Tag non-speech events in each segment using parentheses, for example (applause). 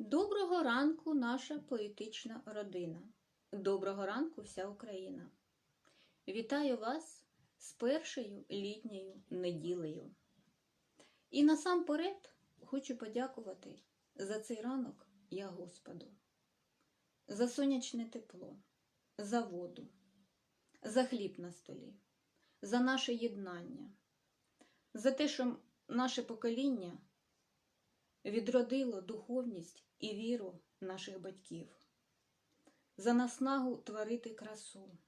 Доброго ранку, наша поетична родина. Доброго ранку, вся Україна. Вітаю вас з першою літньою неділею. І насамперед хочу подякувати за цей ранок я Господу, за сонячне тепло, за воду, за хліб на столі, за наше єднання, за те, що наше покоління відродило духовність і віру наших батьків, за наснагу творити красу,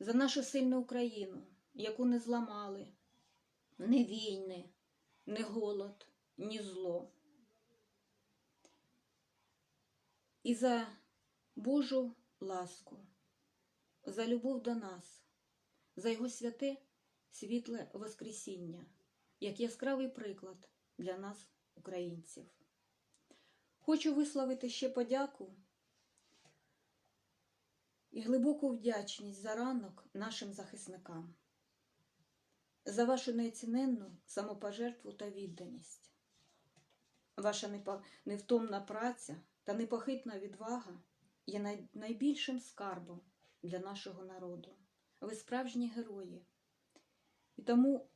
за нашу сильну Україну, яку не зламали ні війни, ні голод, ні зло. І за Божу ласку, за любов до нас, за Його святе світле Воскресіння, як яскравий приклад для нас, українців. Хочу висловити ще подяку і глибоку вдячність за ранок нашим захисникам, за вашу неоціненну самопожертву та відданість. Ваша невтомна праця та непохитна відвага є найбільшим скарбом для нашого народу. Ви справжні герої. І тому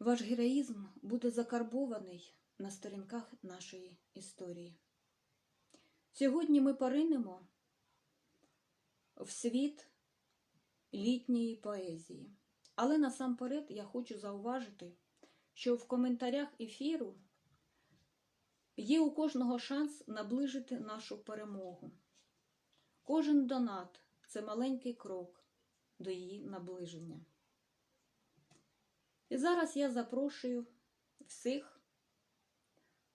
ваш героїзм буде закарбований на сторінках нашої історії. Сьогодні ми поринемо в світ літньої поезії. Але насамперед я хочу зауважити, що в коментарях ефіру є у кожного шанс наближити нашу перемогу. Кожен донат це маленький крок до її наближення. І зараз я запрошую всіх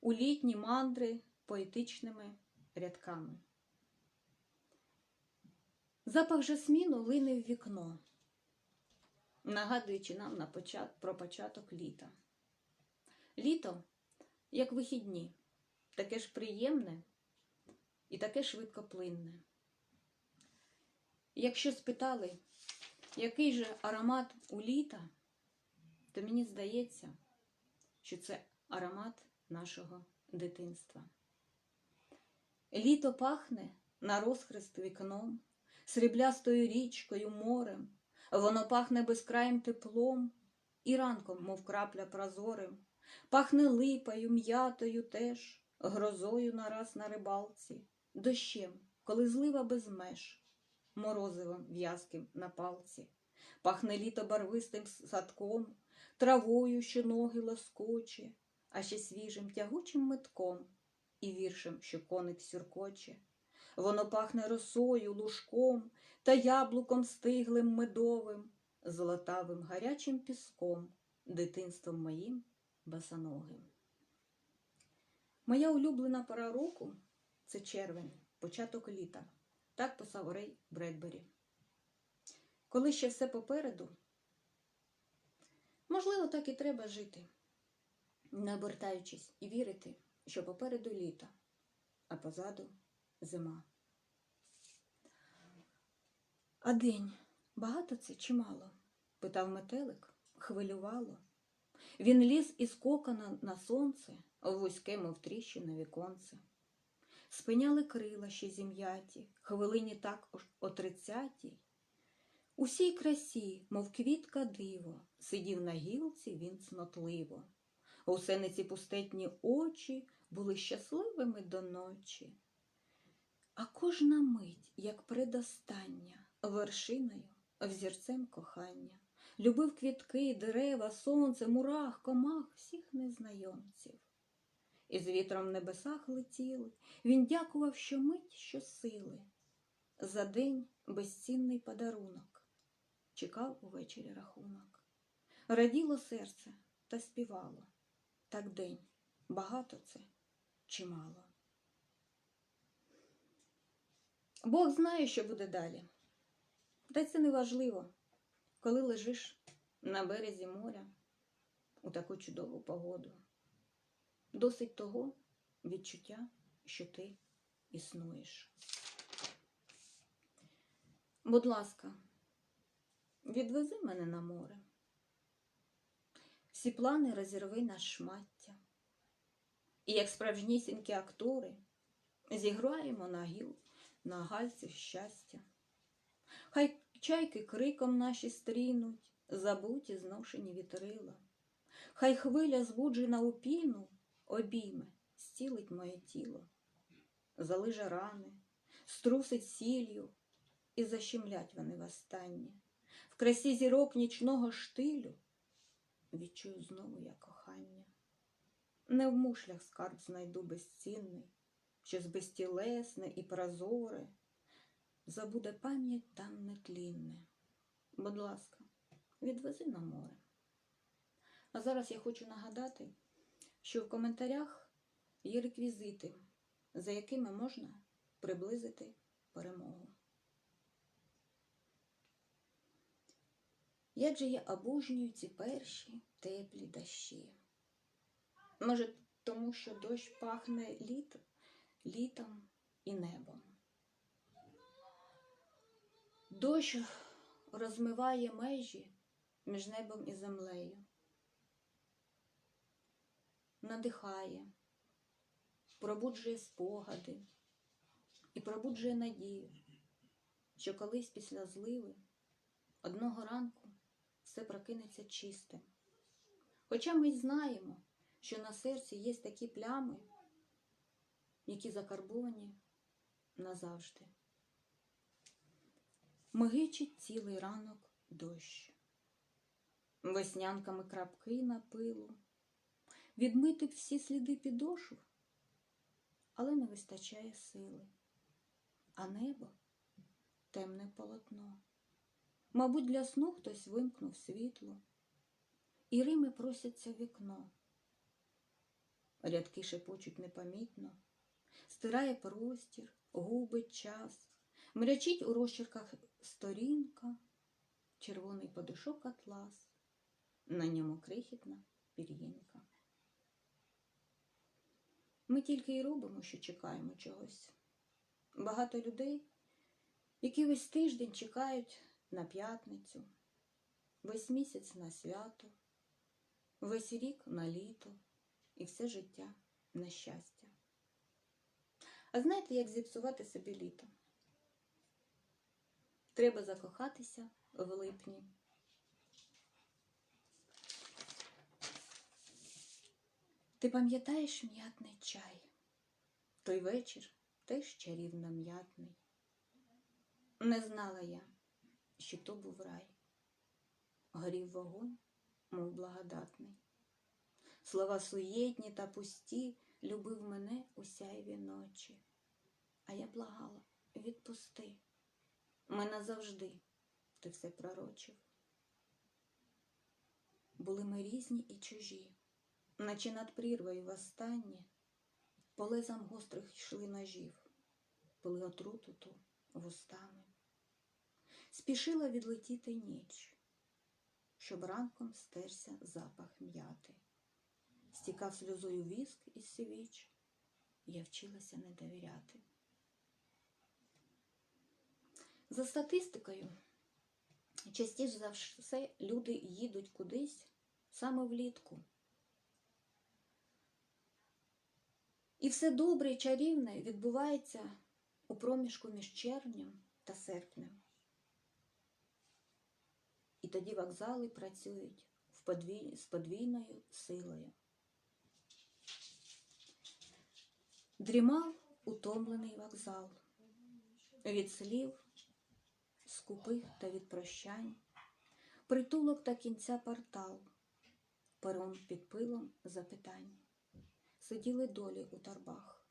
у літні мандри поетичними рядками. Запах жасміну лине в вікно, нагадуючи нам на почат... про початок літа. Літо, як вихідні, таке ж приємне і таке швидкоплинне. Якщо спитали, який же аромат у літа, то мені здається, що це аромат нашого дитинства. Літо пахне на розхрест вікном, сріблястою річкою, морем, воно пахне безкраїм теплом і ранком, мов крапля прозорим, пахне липою, м'ятою теж, грозою нараз на рибалці, дощем, коли злива без меж, морозивом в'язким на палці, пахне літо барвистим садком, травою, що ноги лоскоче, а ще свіжим тягучим метком і віршем, що коник сюркоче. Воно пахне росою, лужком та яблуком стиглим медовим, золотавим гарячим піском, дитинством моїм босоногим. Моя улюблена пора року це червень, початок літа. Так писав Рей Бредбері. Коли ще все попереду, можливо, так і треба жити, не обертаючись і вірити, що попереду літо, а позаду зима. А день багато це чи мало? питав метелик, хвилювало. Він ліз із кокона на сонце, вузьке, мов тріщина віконце. Спиняли крила ще зім'яті, хвилині так о тридцятій. Усій красі, мов квітка диво, сидів на гілці він цнотливо. Гусениці пустетні очі були щасливими до ночі. А кожна мить, як предостання, вершиною, взірцем кохання, любив квітки, дерева, сонце, мурах, комах, всіх незнайомців. Із вітром в небесах летіли, він дякував щомить, щосили. За день безцінний подарунок, чекав увечері рахунок. Раділо серце та співало. Так день, багато це чи мало. Бог знає, що буде далі. Та це не важливо, коли лежиш на березі моря у таку чудову погоду. Досить того відчуття, що ти існуєш. Будь ласка, відвези мене на море. Всі плани розірви на шмаття. І як справжнісінькі актори зіграємо на гіл, на гальці щастя. Хай чайки криком наші стрінуть, забуті зношені вітрила. Хай хвиля збуджена у піну обійме, стілить моє тіло, залиже рани, струсить сіллю, і защемлять вони востаннє. В красі зірок нічного штилю відчую знову я кохання. Не в мушлях скарб знайду безцінний, щось безтілесне і прозоре, забуде пам'ять там нетлінне. Будь ласка, відвези на море. А зараз я хочу нагадати, що в коментарях є реквізити, за якими можна приблизити перемогу. Як же я обожнюю ці перші теплі дощі. Може, тому що дощ пахне літ, літом і небом. Дощ розмиває межі між небом і землею, надихає, пробуджує спогади і пробуджує надію, що колись після зливи одного ранку все прокинеться чистим. Хоча ми знаємо, що на серці є такі плями, які закарбовані назавжди. Мигичить цілий ранок дощ, веснянками крапки на пилу, відмити всі сліди підошв, але не вистачає сили, а небо темне полотно. Мабуть, для сну хтось вимкнув світло, і Рими просяться в вікно. Рядки шепочуть непомітно, стирає простір, губить час, мрячить у розчерках сторінка, червоний подушок атлас, на ньому крихітна пір'їнка. Ми тільки й робимо, що чекаємо чогось. Багато людей, які весь тиждень чекають на п'ятницю, весь місяць на свято, весь рік на літо і все життя на щастя. А знаєте, як зіпсувати собі літо? Треба закохатися в липні. Ти пам'ятаєш м'ятний чай? Той вечір теж чарівно м'ятний. Не знала я, що то був рай. Горів вогонь, мов благодатний. Слова суєтні та пусті любив мене у сяйві ночі. А я благала, відпусти. Мене завжди ти все пророчив. Були ми різні і чужі, наче над прірвою востаннє, по лезам гострих йшли ножів, пили отруту ту вустами. Спішила відлетіти ніч, щоб ранком стерся запах м'яти. Стікав сльозою віск із свіч, я вчилася не довіряти. За статистикою, частіше за все люди їдуть кудись саме влітку. І все добре і чарівне відбувається у проміжку між червнем та серпнем. І тоді вокзали працюють з подвійною силою. Дрімав утомлений вокзал від слів скупих та від прощань, притулок та кінця портал, перон під пилом запитань, сиділи долі у торбах,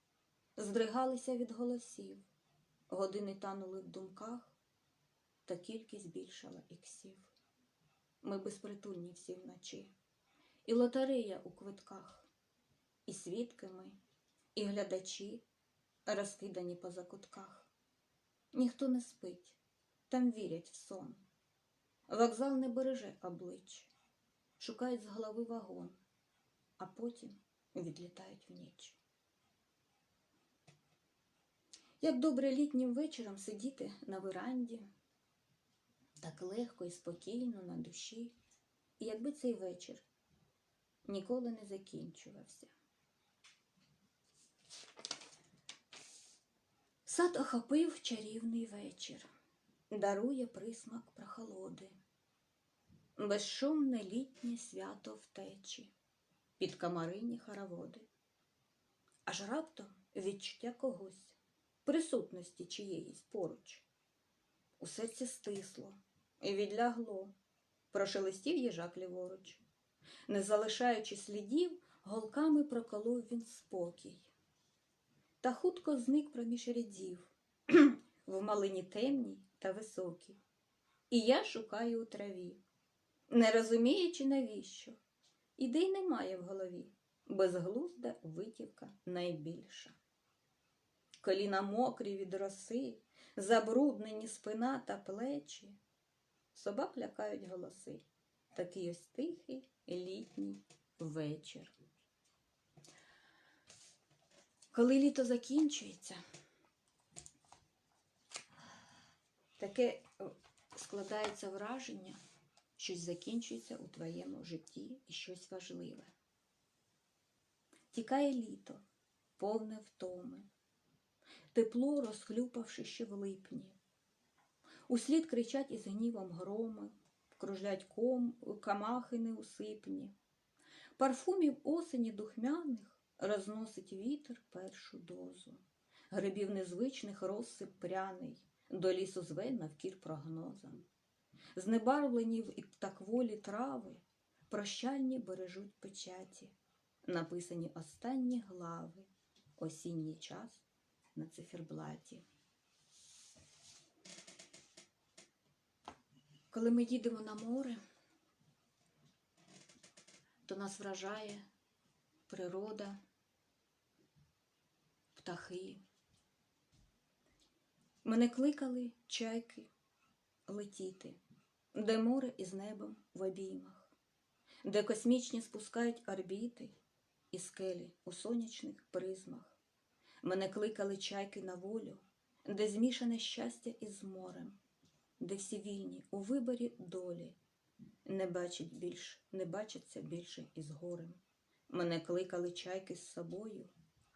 здригалися від голосів, години танули в думках, та кількість більшала іксів. Ми безпритульні всі вночі, і лотерея у квитках, і свідки ми, і глядачі, розкидані по закутках. Ніхто не спить, там вірять в сон. Вокзал не береже облич, шукають з голови вагон, а потім відлітають в ніч. Як добре літнім вечором сидіти на веранді, так легко і спокійно на душі, якби цей вечір ніколи не закінчувався. Сад охопив чарівний вечір, дарує присмак прохолоди, безшумне літнє свято втечі, під камарині хороводи. Аж раптом відчуття когось, присутності чиєїсь поруч. У серці стисло, і відлягло, прошелестів їжак ліворуч. Не залишаючи слідів, голками проколов він спокій. Та хутко зник проміж рядів, (clears throat) в малині темній та високій. І я шукаю у траві, не розуміючи, навіщо. Ідей немає в голові, безглузда витівка найбільша. Коліна мокрі від роси, забруднені спина та плечі. Собак лякають голоси. Такий ось тихий літній вечір. Коли літо закінчується, таке е, складається враження, щось закінчується у твоєму житті і щось важливе. Тікає літо, повне втоми, тепло розхлюпавши ще в липні. Услід кричать із гнівом громи, кружлять ком, камахи неусипні. Парфумів осені духмяних розносить вітер першу дозу. Грибів незвичних розсип пряний, до лісу зве навкір прогнозам. Знебарвлені в птакволі трави, прощальні бережуть печаті, написані останні глави, осінній час на циферблаті. Коли ми їдемо на море, то нас вражає природа, птахи. Мене кликали чайки летіти, де море із небом в обіймах, де космічні спускають орбіти і скелі у сонячних призмах. Мене кликали чайки на волю, де змішане щастя із морем, де всі вільні у виборі долі, не бачать більш, не бачаться більше із горем. Мене кликали чайки з собою,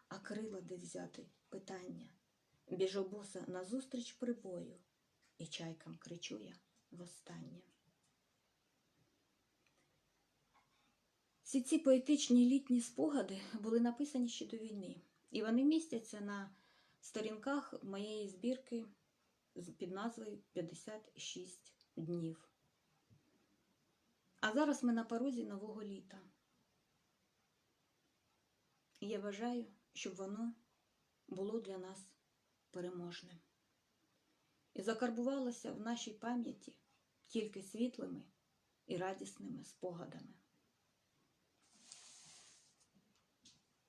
а крила де взяти питання. Біжу боса назустріч прибою, і чайкам кричу я востаннє. Всі ці поетичні літні спогади були написані ще до війни, і вони містяться на сторінках моєї збірки під назвою 56 днів. А зараз ми на порозі нового літа. І я бажаю, щоб воно було для нас переможним і закарбувалося в нашій пам'яті тільки світлими і радісними спогадами.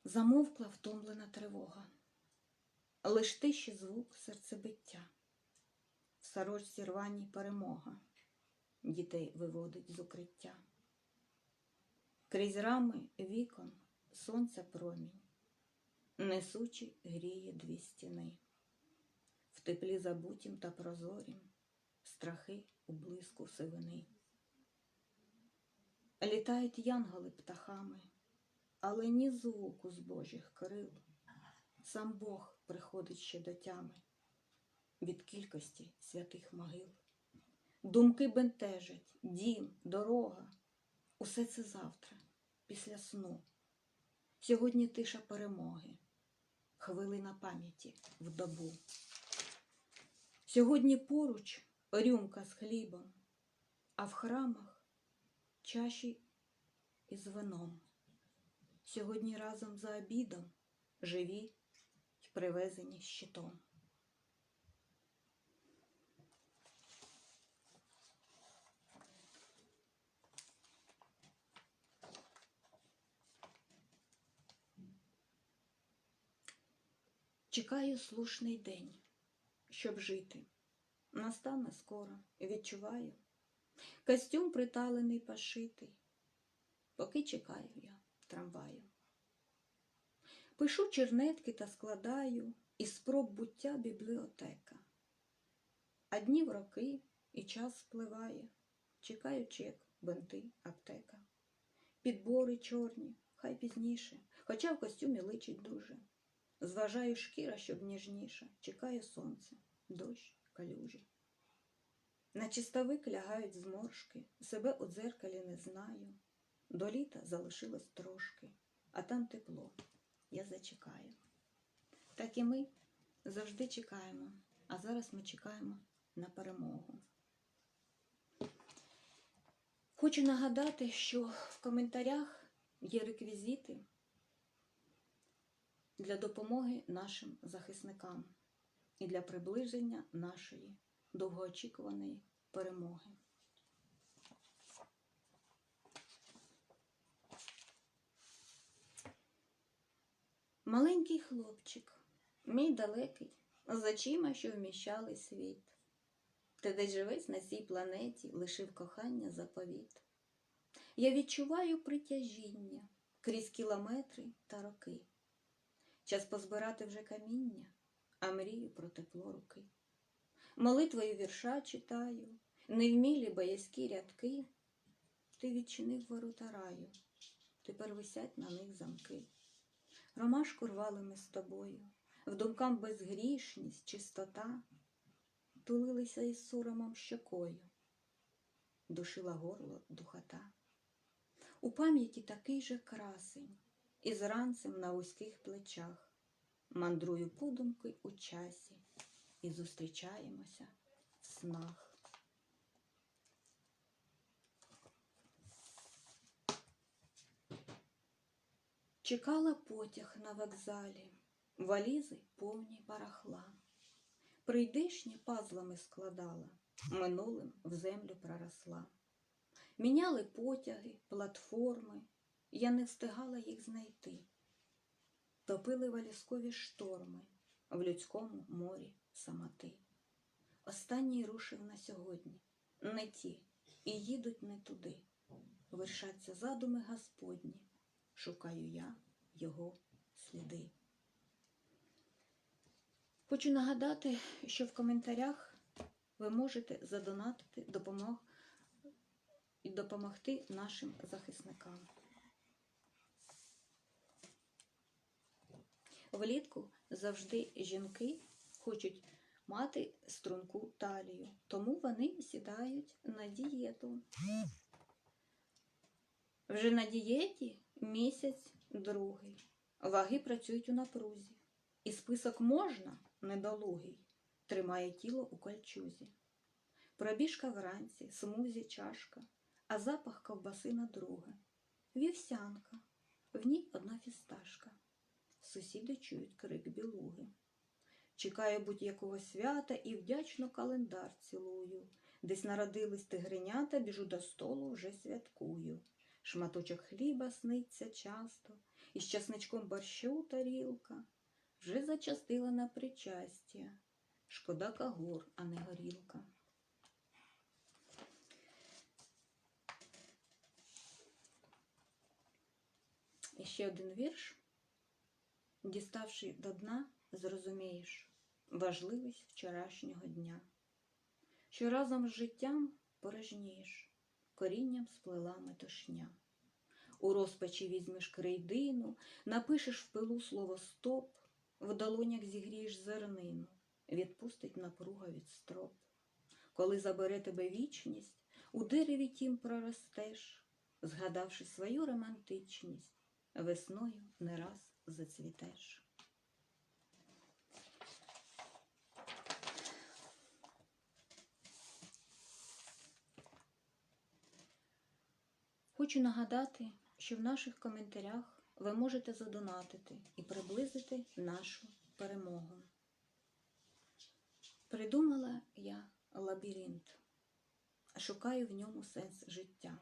Замовкла втомлена тривога, лиш тиші звук серцебиття, сорочці рваній перемога дітей виводить з укриття. Крізь рами вікон сонця промінь, несучи гріє дві стіни, в теплі забутім та прозорім, страхи у блиску сивини. Літають янголи птахами, але ні звуку з божих крил. Сам Бог приходить ще до тями від кількості святих могил. Думки бентежать, дім, дорога. Усе це завтра, після сну. Сьогодні тиша перемоги, хвилина пам'яті в добу. Сьогодні поруч рюмка з хлібом, а в храмах чаші із вином. Сьогодні разом за обідом живі й привезені щитом. Чекаю слушний день, щоб жити. Настане скоро, відчуваю. Костюм приталений пошитий, поки чекаю я трамваю. Пишу чернетки та складаю із спроб буття бібліотека. А дні в роки і час спливає. Чекаю чек, бенти, аптека. Підбори чорні, хай пізніше, хоча в костюмі личить дуже. Зважаю шкіра, щоб ніжніша, чекає сонце, дощ, калюжі. На чистовик лягають зморшки, себе у дзеркалі не знаю. До літа залишилось трошки, а там тепло. Я зачекаю. Так і ми завжди чекаємо, а зараз ми чекаємо на перемогу. Хочу нагадати, що в коментарях є реквізити для допомоги нашим захисникам і для приближення нашої довгоочікуваної перемоги. Маленький хлопчик, мій далекий, з очима, що вміщали світ. Ти десь живець на цій планеті, лишив кохання заповіт. Я відчуваю притяжіння крізь кілометри та роки. Час позбирати вже каміння, а мрію про тепло руки. Молитвою вірша читаю, невмілі боязкі рядки. Ти відчинив ворота раю, тепер висять на них замки. Ромашку рвали ми з тобою, в думкам безгрішність, чистота, тулилися із соромом щокою, душила горло духота. У пам'яті такий же красень, із ранцем на вузьких плечах, мандрую подумки у часі і зустрічаємося в снах. Чекала потяг на вокзалі, валізи повні барахла. Прийдешні пазлами складала, минулим в землю проросла. Міняли потяги, платформи, я не встигала їх знайти. Топили валізкові шторми в людському морі самоти. Останній рушив на сьогодні, не ті, і їдуть не туди. Вершаться задуми Господні, шукаю я його сліди. Хочу нагадати, що в коментарях ви можете задонатити допомог і допомогти нашим захисникам. Влітку завжди жінки хочуть мати струнку талію, тому вони сідають на дієту. Вже на дієті місяць другий. Ваги працюють у напрузі. І список можна недолугий, тримає тіло у кольчузі. Пробіжка вранці, смузі чашка, а запах ковбаси на друге. Вівсянка, в ній одна фісташка. Сусіди чують крик білуги. Чекаю будь-якого свята і вдячно календар цілую. Десь народились тигренята, біжу до столу, вже святкую. Шматочок хліба сниться часто, і з часничком борщу тарілка. Вже зачастила на причастя. Шкода кагор, а не горілка. І ще один вірш. Діставши до дна, зрозумієш важливість вчорашнього дня, що разом з життям порожнієш, корінням сплела метушня. У розпачі візьмеш крейдину, напишеш в пилу слово стоп, в долонях зігрієш зернину, відпустить напруга від строп. Коли забере тебе вічність, у дереві тім проростеш, згадавши свою романтичність, весною не раз зацвітеш. Хочу нагадати, що в наших коментарях ви можете задонатити і приблизити нашу перемогу. Придумала я лабіринт, шукаю в ньому сенс життя.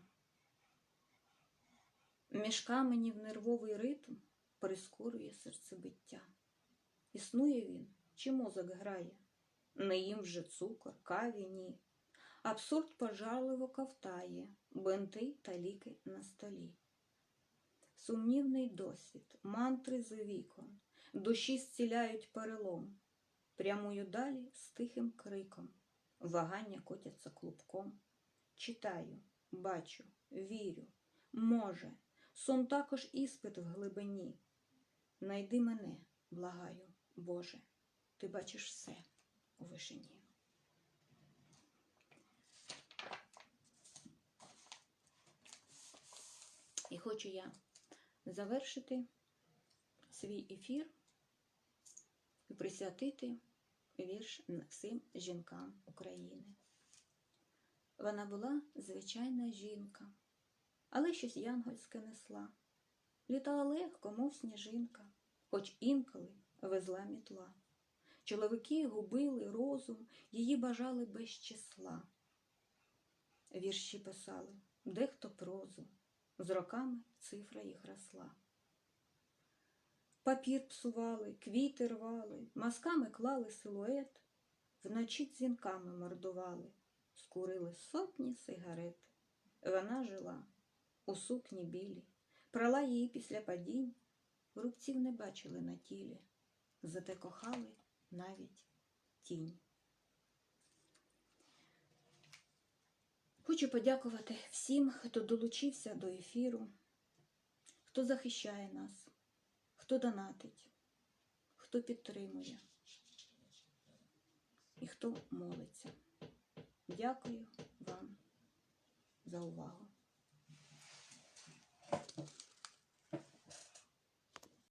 Між каменів нервовий ритм прискорює серцебиття. Існує він, чи мозок грає, не їм вже цукор, каві ні. Абсурд пожарливо ковтає, бенти та ліки на столі. Сумнівний досвід, мантри з вікон, душі зціляють перелом, прямую далі з тихим криком, вагання котяться клубком. Читаю, бачу, вірю, може, сон також іспит в глибині. Найди мене, благаю, Боже, ти бачиш все у вишині. І хочу я завершити свій ефір і присвятити вірш всім жінкам України. Вона була звичайна жінка, але щось янгольське несла. Літала легко, мов сніжинка, хоч інколи везла мітла. Чоловіки губили розум, її бажали без числа. Вірші писали, дехто прозу, з роками цифра їх росла. Папір псували, квіти рвали, мазками клали силует, вночі дзвінками мордували, скурили сотні сигарет. Вона жила у сукні білій, прала її після падінь, рубців не бачили на тілі, зате кохали навіть тінь. Хочу подякувати всім, хто долучився до ефіру, хто захищає нас, хто донатить, хто підтримує і хто молиться. Дякую вам за увагу.